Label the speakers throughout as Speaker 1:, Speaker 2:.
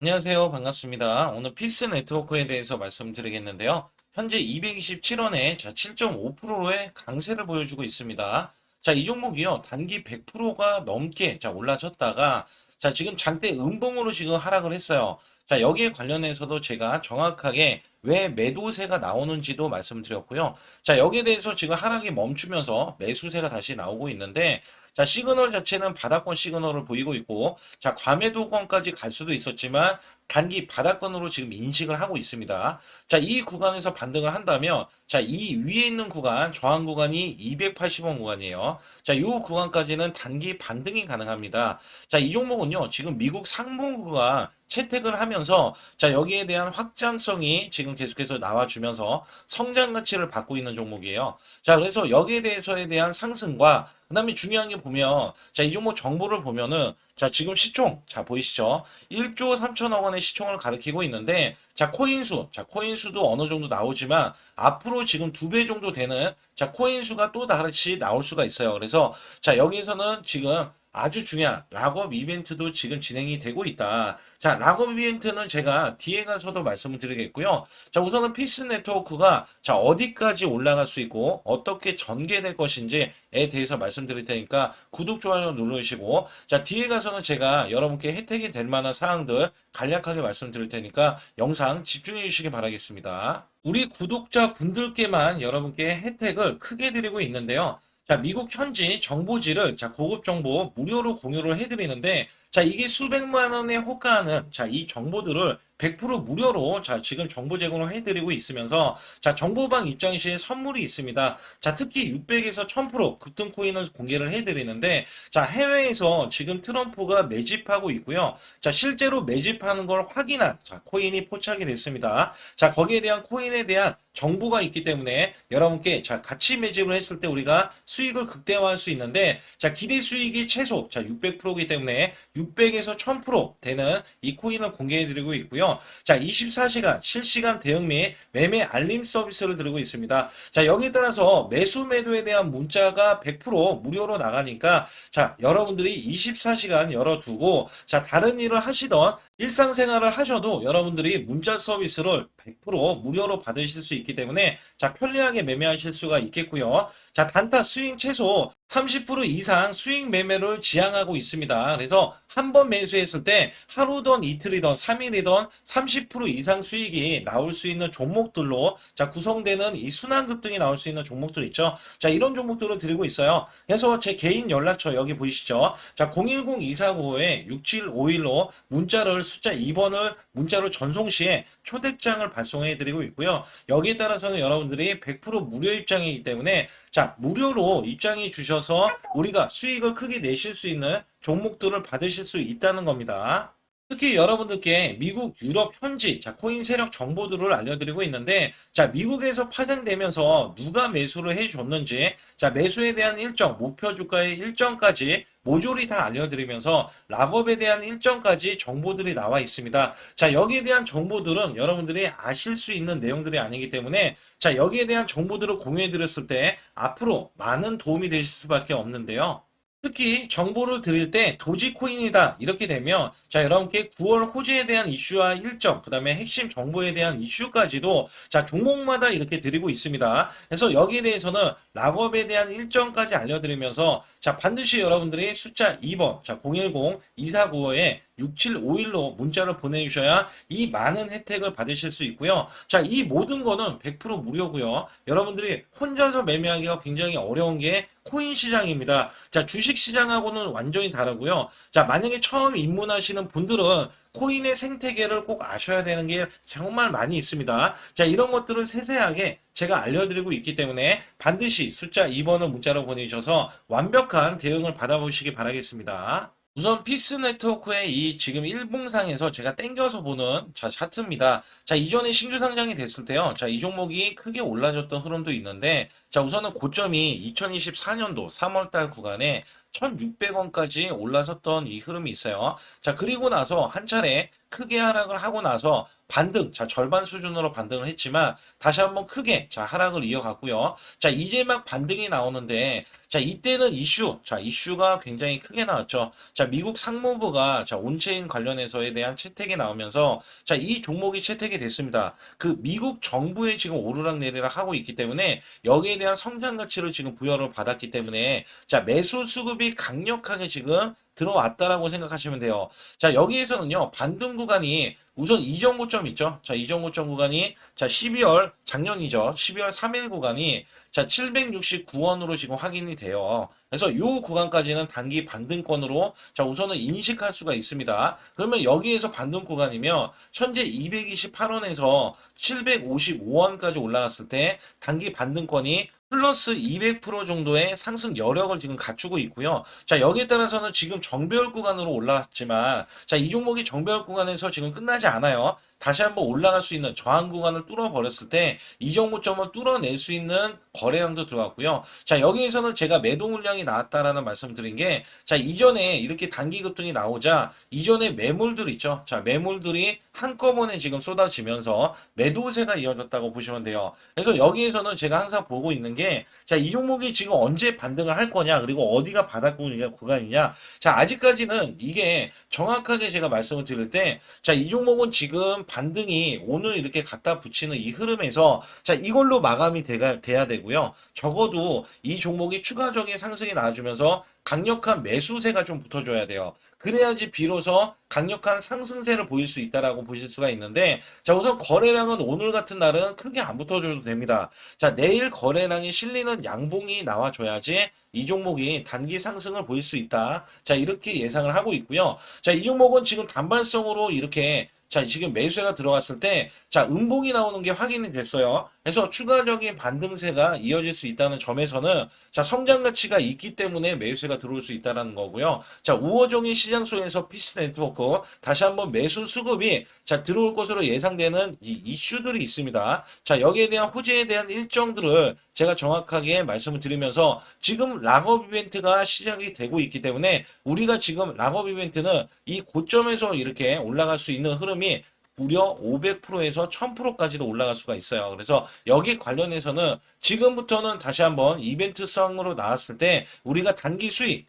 Speaker 1: 안녕하세요. 반갑습니다. 오늘 피스 네트워크에 대해서 말씀드리겠는데요. 현재 227원에 자 7.5%의 강세를 보여주고 있습니다. 자, 이 종목이요. 단기 100%가 넘게 자 올라섰다가 자, 지금 장대 음봉으로 지금 하락을 했어요. 자, 여기에 관련해서도 제가 정확하게 왜 매도세가 나오는지도 말씀드렸고요. 자, 여기에 대해서 지금 하락이 멈추면서 매수세가 다시 나오고 있는데 자, 시그널 자체는 바닥권 시그널을 보이고 있고, 자, 과매도권까지 갈 수도 있었지만, 단기 바닥권으로 지금 인식을 하고 있습니다. 자, 이 구간에서 반등을 한다면, 자, 이 위에 있는 구간, 저항 구간이 280원 구간이에요. 자, 이 구간까지는 단기 반등이 가능합니다. 자, 이 종목은요, 지금 미국 상무부가 채택을 하면서, 자, 여기에 대한 확장성이 지금 계속해서 나와주면서 성장 가치를 받고 있는 종목이에요. 자, 그래서 여기에 대해서에 대한 상승과 그 다음에 중요한 게 보면, 자, 이 종목 정보를 보면은, 자, 지금 시총, 자, 보이시죠? 1조 3천억 원의 시총을 가리키고 있는데, 자, 코인수, 자, 코인수도 어느 정도 나오지만, 앞으로 지금 두 배 정도 되는, 자, 코인수가 또 다시 나올 수가 있어요. 그래서, 자, 여기에서는 지금 아주 중요한 락업 이벤트도 지금 진행이 되고 있다. 자, 락업 이벤트는 제가 뒤에 가서도 말씀을 드리겠고요. 자, 우선은 피스 네트워크가 자, 어디까지 올라갈 수 있고 어떻게 전개될 것인지에 대해서 말씀드릴 테니까 구독, 좋아요 눌러주시고 자, 뒤에 가서는 제가 여러분께 혜택이 될 만한 사항들 간략하게 말씀드릴 테니까 영상 집중해 주시기 바라겠습니다. 우리 구독자 분들께만 여러분께 혜택을 크게 드리고 있는데요. 자, 미국 현지 정보지를 자, 고급 정보 무료로 공유를 해드리는데 자, 이게 수백만 원에 호가하는 자, 이 정보들을 100% 무료로 자, 지금 정보 제공을 해 드리고 있으면서 자, 정보방 입장 시에 선물이 있습니다. 자, 특히 600에서 1000% 급등 코인을 공개를 해 드리는데 자, 해외에서 지금 트럼프가 매집하고 있고요. 자, 실제로 매집하는 걸 확인한 자, 코인이 포착이 됐습니다. 자, 거기에 대한 코인에 대한 정보가 있기 때문에 여러분께 자, 같이 매집을 했을 때 우리가 수익을 극대화할 수 있는데 자, 기대 수익이 최소 자, 600%이기 때문에 600에서 1000% 되는 이 코인을 공개해 드리고 있고요. 자, 24시간 실시간 대응 및 매매 알림 서비스를 드리고 있습니다. 자, 여기에 따라서 매수 매도에 대한 문자가 100% 무료로 나가니까 자, 여러분들이 24시간 열어두고 자, 다른 일을 하시던 일상생활을 하셔도 여러분들이 문자 서비스를 100% 무료로 받으실 수 있기 때문에 자 편리하게 매매하실 수가 있겠고요. 자 단타 스윙 최소 30% 이상 수익 매매를 지향하고 있습니다. 그래서 한 번 매수했을 때 하루든 이틀이든 3일이든 30% 이상 수익이 나올 수 있는 종목들로 자 구성되는 이 순환 급 등이 나올 수 있는 종목들 있죠. 자 이런 종목들을 드리고 있어요. 그래서 제 개인 연락처 여기 보이시죠? 자 010-245에-6751로 문자를 숫자 2번을 문자로 전송 시에 초대장을 발송해 드리고 있고요. 여기에 따라서는 여러분들이 100% 무료 입장이기 때문에 자, 무료로 입장해 주셔서 우리가 수익을 크게 내실 수 있는 종목들을 받으실 수 있다는 겁니다. 특히 여러분들께 미국, 유럽 현지 자 코인 세력 정보들을 알려드리고 있는데 자 미국에서 파생되면서 누가 매수를 해줬는지 자 매수에 대한 일정, 목표 주가의 일정까지 모조리 다 알려드리면서 락업에 대한 일정까지 정보들이 나와 있습니다. 자 여기에 대한 정보들은 여러분들이 아실 수 있는 내용들이 아니기 때문에 자 여기에 대한 정보들을 공유해 드렸을 때 앞으로 많은 도움이 되실 수밖에 없는데요. 특히 정보를 드릴 때 도지코인이다. 이렇게 되면 자 여러분께 9월 호재에 대한 이슈와 일정 그 다음에 핵심 정보에 대한 이슈까지도 자 종목마다 이렇게 드리고 있습니다. 그래서 여기에 대해서는 락업에 대한 일정까지 알려드리면서 자 반드시 여러분들이 숫자 2번 자 010-2495에 6751로 문자를 보내주셔야 이 많은 혜택을 받으실 수 있고요. 자, 이 모든 거는 100% 무료고요. 여러분들이 혼자서 매매하기가 굉장히 어려운 게 코인 시장입니다. 자, 주식 시장하고는 완전히 다르고요. 자, 만약에 처음 입문하시는 분들은 코인의 생태계를 꼭 아셔야 되는 게 정말 많이 있습니다. 자, 이런 것들을 세세하게 제가 알려드리고 있기 때문에 반드시 숫자 2번을 문자로 보내주셔서 완벽한 대응을 받아보시기 바라겠습니다. 우선 피스 네트워크의 이 지금 일봉상에서 제가 땡겨서 보는 자 차트입니다. 자 이전에 신규 상장이 됐을 때요. 자 이 종목이 크게 올라졌던 흐름도 있는데 자 우선은 고점이 2024년도 3월달 구간에 1,600원까지 올라섰던 이 흐름이 있어요. 자, 그리고 나서 한 차례 크게 하락을 하고 나서 반등, 자, 절반 수준으로 반등을 했지만 다시 한번 크게 자, 하락을 이어갔고요. 자, 이제 막 반등이 나오는데 자, 이때는 이슈, 자, 이슈가 굉장히 크게 나왔죠. 자, 미국 상무부가 자, 온체인 관련해서에 대한 채택이 나오면서 자, 이 종목이 채택이 됐습니다. 그 미국 정부에 지금 오르락 내리락 하고 있기 때문에 여기에 대한 성장 가치를 지금 부여를 받았기 때문에 자, 매수 수급이 강력하게 지금 들어왔다라고 생각하시면 돼요. 자, 여기에서는요, 반등 구간이 우선 이정고점 있죠? 자, 이정고점 구간이 자, 12월 작년이죠. 12월 3일 구간이 자, 769원으로 지금 확인이 돼요. 그래서 요 구간까지는 단기 반등권으로 자, 우선은 인식할 수가 있습니다. 그러면 여기에서 반등 구간이면 현재 228원에서 755원까지 올라갔을 때 단기 반등권이 플러스 200% 정도의 상승 여력을 지금 갖추고 있고요. 자, 여기에 따라서는 지금 정배열 구간으로 올라왔지만, 자, 이 종목이 정배열 구간에서 지금 끝나지 않아요. 다시 한번 올라갈 수 있는 저항 구간을 뚫어버렸을 때, 이 정도점을 뚫어낼 수 있는 거래량도 들어왔고요. 자, 여기에서는 제가 매도 물량이 나왔다라는 말씀 드린 게, 자, 이전에 이렇게 단기 급등이 나오자, 이전에 매물들 있죠. 자, 매물들이 한꺼번에 지금 쏟아지면서 매도세가 이어졌다고 보시면 돼요. 그래서 여기에서는 제가 항상 보고 있는 게, 자, 이 종목이 지금 언제 반등을 할 거냐, 그리고 어디가 바닥 구간이냐. 자, 아직까지는 이게 정확하게 제가 말씀을 드릴 때, 자, 이 종목은 지금 반등이 오늘 이렇게 갖다 붙이는 이 흐름에서, 자, 이걸로 마감이 돼가, 돼야 되고요. 적어도 이 종목이 추가적인 상승이 나와주면서 강력한 매수세가 좀 붙어줘야 돼요. 그래야지 비로소 강력한 상승세를 보일 수 있다라고 보실 수가 있는데, 자, 우선 거래량은 오늘 같은 날은 크게 안 붙어줘도 됩니다. 자, 내일 거래량이 실리는 양봉이 나와줘야지 이 종목이 단기 상승을 보일 수 있다. 자, 이렇게 예상을 하고 있고요. 자, 이 종목은 지금 단발성으로 이렇게 자, 지금 매수세가 들어갔을 때, 자, 음봉이 나오는 게 확인이 됐어요. 그래서 추가적인 반등세가 이어질 수 있다는 점에서는, 자, 성장 가치가 있기 때문에 매수세가 들어올 수 있다는 거고요. 자, 우호적인 시장 속에서 피스 네트워크, 다시 한번 매수 수급이, 자, 들어올 것으로 예상되는 이 이슈들이 있습니다. 자, 여기에 대한 호재에 대한 일정들을 제가 정확하게 말씀을 드리면서, 지금 락업 이벤트가 시작이 되고 있기 때문에, 우리가 지금 락업 이벤트는 이 고점에서 이렇게 올라갈 수 있는 흐름이 무려 500%에서 1000%까지도 올라갈 수가 있어요. 그래서 여기 관련해서는 지금부터는 다시 한번 이벤트성으로 나왔을 때 우리가 단기 수익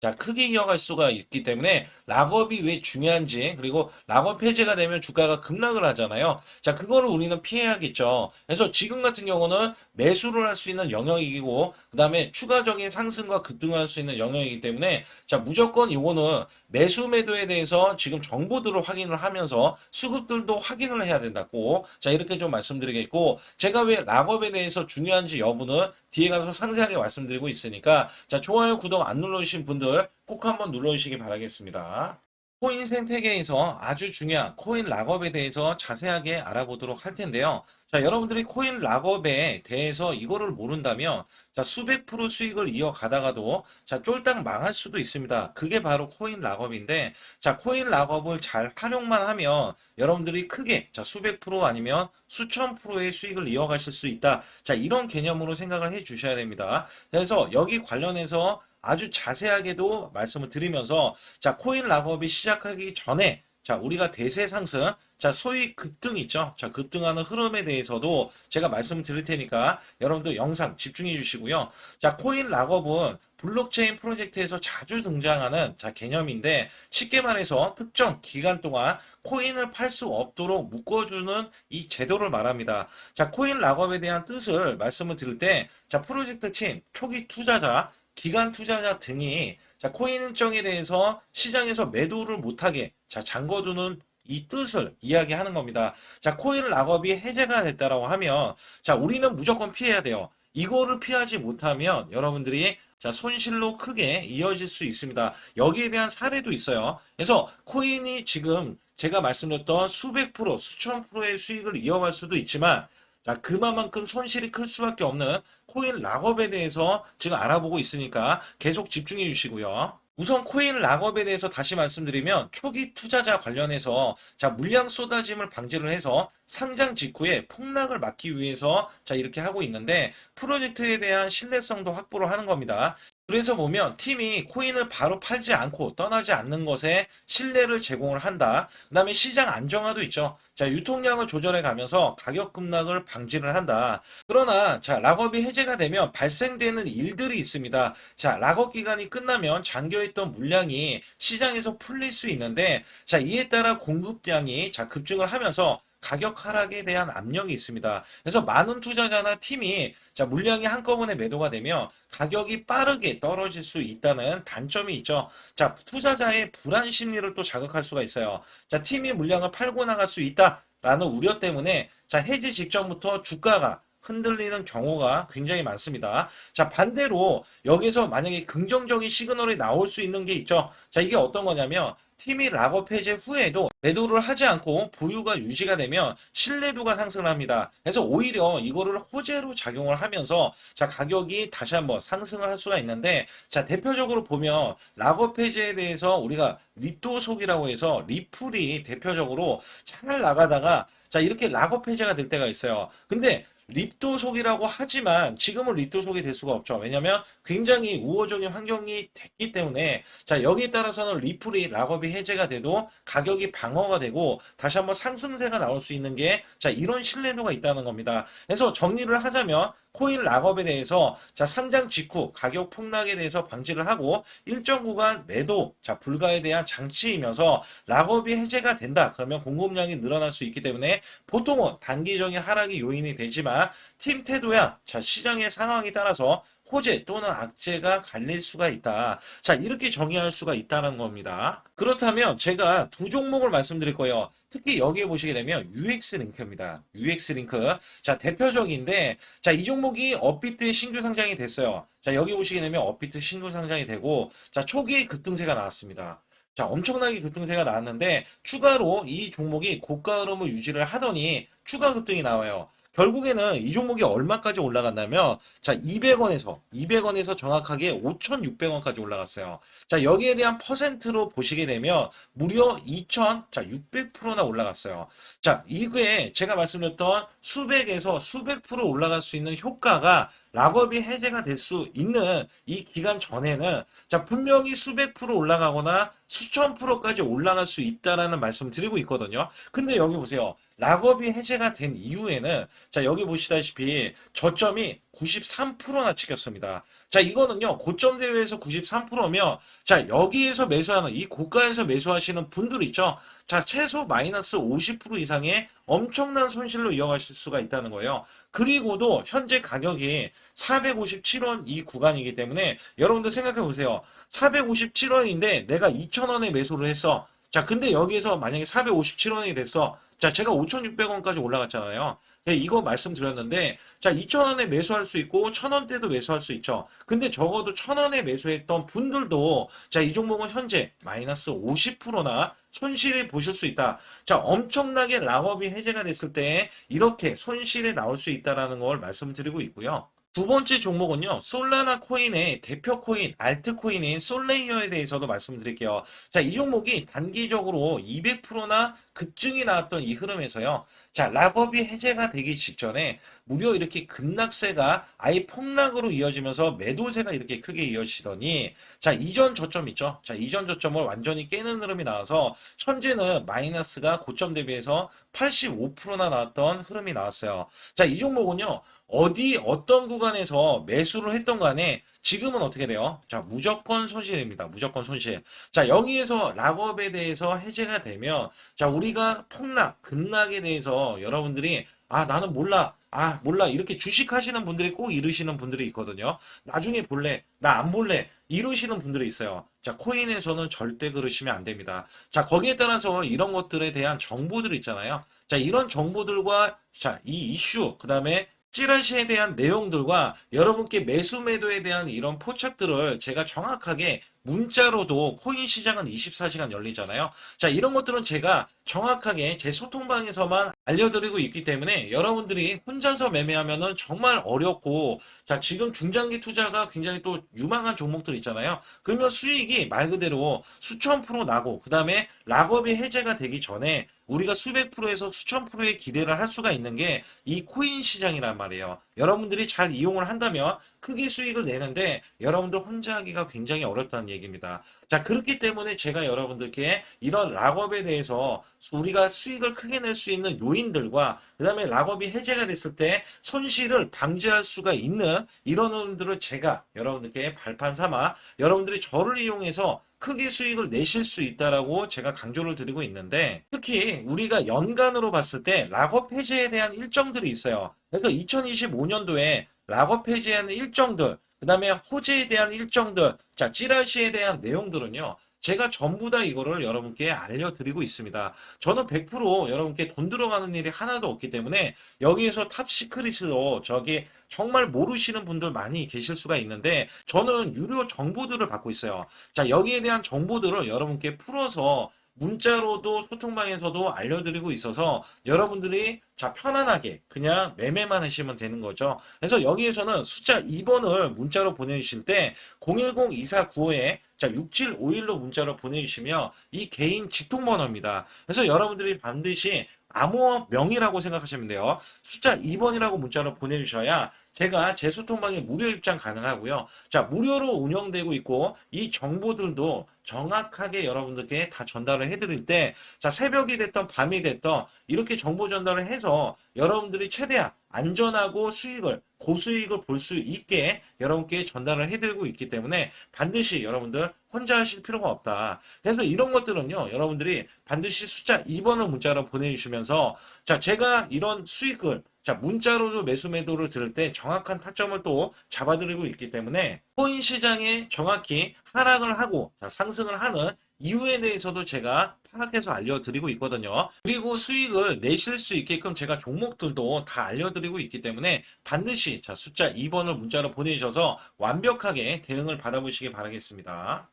Speaker 1: 자, 크게 이어갈 수가 있기 때문에 락업이 왜 중요한지 그리고 락업 해제가 되면 주가가 급락을 하잖아요. 자, 그거를 우리는 피해야겠죠. 그래서 지금 같은 경우는 매수를 할 수 있는 영역이고 그 다음에 추가적인 상승과 급등을 할수 있는 영역이기 때문에 자, 무조건 이거는 매수 매도에 대해서 지금 정보들을 확인을 하면서 수급들도 확인을 해야 된다고 자 이렇게 좀 말씀드리겠고 제가 왜 락업에 대해서 중요한지 여부는 뒤에 가서 상세하게 말씀드리고 있으니까 자 좋아요 구독 안 눌러주신 분들 꼭 한번 눌러주시기 바라겠습니다. 코인 생태계에서 아주 중요한 코인 락업에 대해서 자세하게 알아보도록 할 텐데요. 자, 여러분들이 코인 락업에 대해서 이거를 모른다면, 자, 수백 프로 수익을 이어가다가도, 자, 쫄딱 망할 수도 있습니다. 그게 바로 코인 락업인데, 자, 코인 락업을 잘 활용만 하면, 여러분들이 크게, 자, 수백 프로 아니면 수천 프로의 수익을 이어가실 수 있다. 자, 이런 개념으로 생각을 해 주셔야 됩니다. 그래서 여기 관련해서 아주 자세하게도 말씀을 드리면서, 자, 코인 락업이 시작하기 전에, 자, 우리가 대세 상승, 자, 소위 급등 있죠? 자, 급등하는 흐름에 대해서도 제가 말씀을 드릴 테니까 여러분들 영상 집중해 주시고요. 자, 코인 락업은 블록체인 프로젝트에서 자주 등장하는 자, 개념인데 쉽게 말해서 특정 기간 동안 코인을 팔 수 없도록 묶어주는 이 제도를 말합니다. 자, 코인 락업에 대한 뜻을 말씀을 드릴 때, 자, 프로젝트 팀, 초기 투자자, 기간 투자자 등이 자, 코인 일정에 대해서 시장에서 매도를 못하게 자, 잠궈두는 이 뜻을 이야기하는 겁니다. 자, 코인 락업이 해제가 됐다라고 하면 자, 우리는 무조건 피해야 돼요. 이거를 피하지 못하면 여러분들이 자, 손실로 크게 이어질 수 있습니다. 여기에 대한 사례도 있어요. 그래서 코인이 지금 제가 말씀드렸던 수백 프로, 수천 프로의 수익을 이어갈 수도 있지만 자, 그만큼 손실이 클 수밖에 없는 코인 락업에 대해서 지금 알아보고 있으니까 계속 집중해 주시고요. 우선 코인 락업에 대해서 다시 말씀드리면 초기 투자자 관련해서 자 물량 쏟아짐을 방지를 해서 상장 직후에 폭락을 막기 위해서 자 이렇게 하고 있는데 프로젝트에 대한 신뢰성도 확보를 하는 겁니다. 그래서 보면 팀이 코인을 바로 팔지 않고 떠나지 않는 것에 신뢰를 제공을 한다. 그 다음에 시장 안정화도 있죠. 자, 유통량을 조절해 가면서 가격 급락을 방지를 한다. 그러나, 자, 락업이 해제가 되면 발생되는 일들이 있습니다. 자, 락업 기간이 끝나면 잠겨있던 물량이 시장에서 풀릴 수 있는데, 자, 이에 따라 공급량이 자, 급증을 하면서 가격 하락에 대한 압력이 있습니다. 그래서 많은 투자자나 팀이 자, 물량이 한꺼번에 매도가 되면 가격이 빠르게 떨어질 수 있다는 단점이 있죠. 자, 투자자의 불안 심리를 또 자극할 수가 있어요. 자, 팀이 물량을 팔고 나갈 수 있다라는 우려 때문에 자, 해지 직전부터 주가가 흔들리는 경우가 굉장히 많습니다. 자, 반대로 여기서 만약에 긍정적인 시그널이 나올 수 있는 게 있죠. 자, 이게 어떤 거냐면 팀이 락업 해제 후에도 매도를 하지 않고 보유가 유지가 되면 신뢰도가 상승을 합니다. 그래서 오히려 이거를 호재로 작용을 하면서 자 가격이 다시 한번 상승을 할 수가 있는데 자 대표적으로 보면 락업 해제에 대해서 우리가 리토속이라고 해서 리플이 대표적으로 잘 나가다가 자 이렇게 락업 해제가 될 때가 있어요. 근데 립도속이라고 하지만 지금은 립도속이 될 수가 없죠. 왜냐하면 굉장히 우호적인 환경이 됐기 때문에 자 여기에 따라서는 리플이 락업이 해제가 돼도 가격이 방어가 되고 다시 한번 상승세가 나올 수 있는 게 자 이런 신뢰도가 있다는 겁니다. 그래서 정리를 하자면 코인 락업에 대해서 자 상장 직후 가격 폭락에 대해서 방지를 하고 일정 구간 매도 자 불가에 대한 장치이면서 락업이 해제가 된다. 그러면 공급량이 늘어날 수 있기 때문에 보통은 단기적인 하락이 요인이 되지만 팀 태도야 자 시장의 상황에 따라서 호재 또는 악재가 갈릴 수가 있다. 자, 이렇게 정의할 수가 있다는 겁니다. 그렇다면 제가 두 종목을 말씀드릴 거예요. 특히 여기에 보시게 되면 UX 링크입니다. UX 링크. 자, 대표적인데, 자, 이 종목이 업비트 신규 상장이 됐어요. 자, 여기 보시게 되면 업비트 신규 상장이 되고, 자, 초기에 급등세가 나왔습니다. 자, 엄청나게 급등세가 나왔는데, 추가로 이 종목이 고가 흐름을 유지를 하더니, 추가 급등이 나와요. 결국에는 이 종목이 얼마까지 올라갔냐면 자 200원에서 200원에서 정확하게 5,600원까지 올라갔어요. 자 여기에 대한 퍼센트로 보시게 되면 무려 2,000, 자 600%나 올라갔어요. 자 이게 제가 말씀드렸던 수백에서 수백 프로 올라갈 수 있는 효과가 락업이 해제가 될 수 있는 이 기간 전에는 자 분명히 수백 프로 올라가거나 수천 프로까지 올라갈 수 있다라는 말씀 드리고 있거든요. 근데 여기 보세요. 락업이 해제가 된 이후에는 자 여기 보시다시피 저점이 93%나 찍혔습니다. 자 이거는요 고점 대비해서 93%면 자 여기에서 매수하는 이 고가에서 매수하시는 분들 있죠. 자 최소 마이너스 50% 이상의 엄청난 손실로 이어가실 수가 있다는 거예요. 그리고도 현재 가격이 457원 이 구간이기 때문에 여러분들 생각해 보세요. 457원인데 내가 2,000원에 매수를 했어. 자 근데 여기에서 만약에 457원이 됐어. 자, 제가 5,600원까지 올라갔잖아요. 예, 이거 말씀드렸는데, 자, 2,000원에 매수할 수 있고, 1,000원대도 매수할 수 있죠. 근데 적어도 1,000원에 매수했던 분들도, 자, 이 종목은 현재 마이너스 50%나 손실을 보실 수 있다. 자, 엄청나게 락업이 해제가 됐을 때, 이렇게 손실이 나올 수 있다라는 걸 말씀드리고 있고요. 두 번째 종목은요, 솔라나 코인의 대표 코인, 알트 코인인 솔레이어에 대해서도 말씀드릴게요. 자, 이 종목이 단기적으로 200%나 급증이 나왔던 이 흐름에서요. 자, 락업이 해제가 되기 직전에 무려 이렇게 급락세가 아예 폭락으로 이어지면서 매도세가 이렇게 크게 이어지더니 자, 이전 저점 있죠? 자, 이전 저점을 완전히 깨는 흐름이 나와서 현재는 마이너스가 고점 대비해서 85%나 나왔던 흐름이 나왔어요. 자, 이 종목은요. 어디 어떤 구간에서 매수를 했던 간에 지금은 어떻게 돼요? 자, 무조건 손실입니다. 무조건 손실. 자, 여기에서 락업에 대해서 해제가 되면 자, 우리가 폭락, 급락에 대해서 여러분들이 아, 나는 몰라. 아, 몰라. 이렇게 주식 하시는 분들이 꼭 이러시는 분들이 있거든요. 나중에 볼래. 나 안 볼래. 이러시는 분들이 있어요. 자, 코인에서는 절대 그러시면 안 됩니다. 자, 거기에 따라서 이런 것들에 대한 정보들 있잖아요. 자, 이런 정보들과 자, 이 이슈, 그 다음에 찌라시에 대한 내용들과 여러분께 매수 매도에 대한 이런 포착들을 제가 정확하게 문자로도 코인 시장은 24시간 열리잖아요. 자, 이런 것들은 제가 정확하게 제 소통방에서만 알려드리고 있기 때문에 여러분들이 혼자서 매매하면은 정말 어렵고, 자, 지금 중장기 투자가 굉장히 또 유망한 종목들 있잖아요. 그러면 수익이 말 그대로 수천 프로 나고, 그 다음에 락업이 해제가 되기 전에 우리가 수백 프로에서 수천 프로의 기대를 할 수가 있는 게 이 코인 시장이란 말이에요. 여러분들이 잘 이용을 한다면 크게 수익을 내는데 여러분들 혼자 하기가 굉장히 어렵다는 얘기입니다. 자, 그렇기 때문에 제가 여러분들께 이런 락업에 대해서 우리가 수익을 크게 낼 수 있는 요인들과 그 다음에 락업이 해제가 됐을 때 손실을 방지할 수가 있는 이런 것들을 제가 여러분들께 발판 삼아 여러분들이 저를 이용해서 크게 수익을 내실 수 있다라고 제가 강조를 드리고 있는데 특히 우리가 연간으로 봤을 때 락업 해제에 대한 일정들이 있어요. 그래서 2025년도에 락업 해제하는 일정들, 그 다음에 호재에 대한 일정들, 자, 찌라시에 대한 내용들은요. 제가 전부 다 이거를 여러분께 알려드리고 있습니다. 저는 100% 여러분께 돈 들어가는 일이 하나도 없기 때문에 여기에서 탑 시크릿으로 저기 정말 모르시는 분들 많이 계실 수가 있는데 저는 유료 정보들을 받고 있어요. 자, 여기에 대한 정보들을 여러분께 풀어서 문자로도 소통방에서도 알려드리고 있어서 여러분들이 자 편안하게 그냥 매매만 하시면 되는 거죠. 그래서 여기에서는 숫자 2번을 문자로 보내주실 때 010-2495에 자 6751로 문자로 보내주시면 이 개인 직통번호입니다. 그래서 여러분들이 반드시 암호명이라고 생각하시면 돼요. 숫자 2번이라고 문자로 보내주셔야 제가 제 소통방에 무료 입장 가능하고요. 자, 무료로 운영되고 있고 이 정보들도 정확하게 여러분들께 다 전달을 해드릴 때, 자, 새벽이 됐던 밤이 됐던 이렇게 정보 전달을 해서 여러분들이 최대한 안전하고 수익을, 고수익을 볼 수 있게 여러분께 전달을 해드리고 있기 때문에 반드시 여러분들 혼자 하실 필요가 없다. 그래서 이런 것들은요, 여러분들이 반드시 숫자 2번을 문자로 보내주시면서, 자, 제가 이런 수익을 자, 문자로도 매수 매도를 들을 때 정확한 타점을 또 잡아드리고 있기 때문에 코인 시장에 정확히 하락을 하고 자, 상승을 하는 이유에 대해서도 제가 파악해서 알려드리고 있거든요. 그리고 수익을 내실 수 있게끔 제가 종목들도 다 알려드리고 있기 때문에 반드시 자, 숫자 2번을 문자로 보내주셔서 완벽하게 대응을 받아보시기 바라겠습니다.